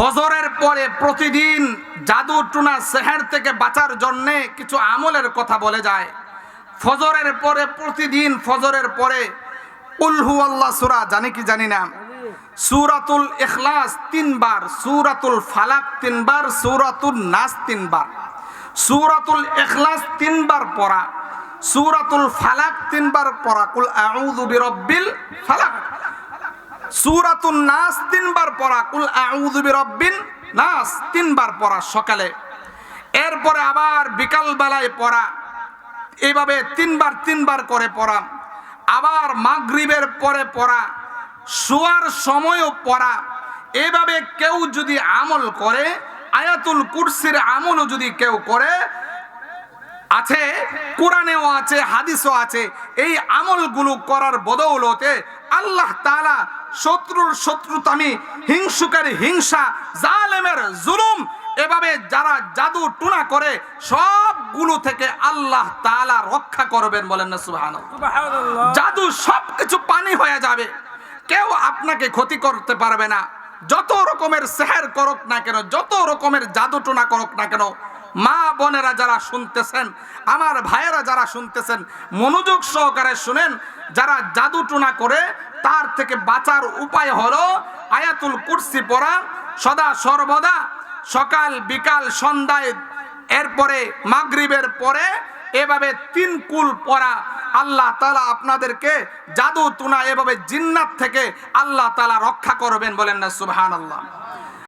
ফজরের পরে প্রতিদিন জাদু টুনা সেহের থেকে বাঁচার জন্যে কিছু আমলের কথা বলে যায়। ফজরের পরে প্রতিদিন ফজরের পরে উলহু আল্লাহ সুরা জানি কি জানি না। সুরাতুল ইখলাস তিনবার, সুরাতুল ফালাক তিনবার সুরাতুল নাস তিনবার। সুরাতুল ইখলাস তিনবার পড়া, সুরাতুল ফালাক তিনবার পড়া। কুল আউযু বিরাব্বিল ফালাক। সুরাতুন নাস তিনবার পড়া, কুল আউযু বিরাব্বিন নাস তিনবার পড়া সকালে। এরপরে আবার বিকাল বেলায় পড়া এইভাবে তিনবার তিনবার করে পড়া। আবার মাগরিবের পরে পড়া, শোয়ার সময়ও পড়া। এভাবে কেউ যদি আমল করে, আয়াতুল কুরসির আমলও যদি কেউ করে আছে কোরআনেও আছে হাদিসও আছে। এই আমলগুলো করার বদৌলতে আল্লাহ তাআলা শত্রুর শত্রুতামি হিংসুকের হিংসা জালেমের জুলুম এভাবে যারা জাদু টুনা করে সবগুলো থেকে আল্লাহ তাআলা রক্ষা করবেন বলেন না সুবহানাল্লাহ। জাদু সবকিছু পানি হয়ে যাবে। কেউ আপনাকে ক্ষতি করতে পারবে না। যত রকমের সেহের করুক না কেন যত রকমের জাদু টোনা করুক না কেন মা বোনেরা যারা শুনতেছেন, আমার ভাইয়েরা যারা শুনতেছেন, মনোযোগ সহকারে শুনেন, যারা জাদু টোনা করে তার থেকে বাঁচার উপায় হলো আয়াতুল কুরসি পড়া, সদা সর্বদা সকাল, বিকাল, সন্ধ্যায়, এরপরে মাগরিবের পরে এভাবে তিন কুল পড়া, আল্লাহ তালা আপনাদেরকে জাদু তুনা এভাবে জিন্নাত থেকে আল্লাহ তালা রক্ষা করবেন বলেন না সুবহান আল্লাহ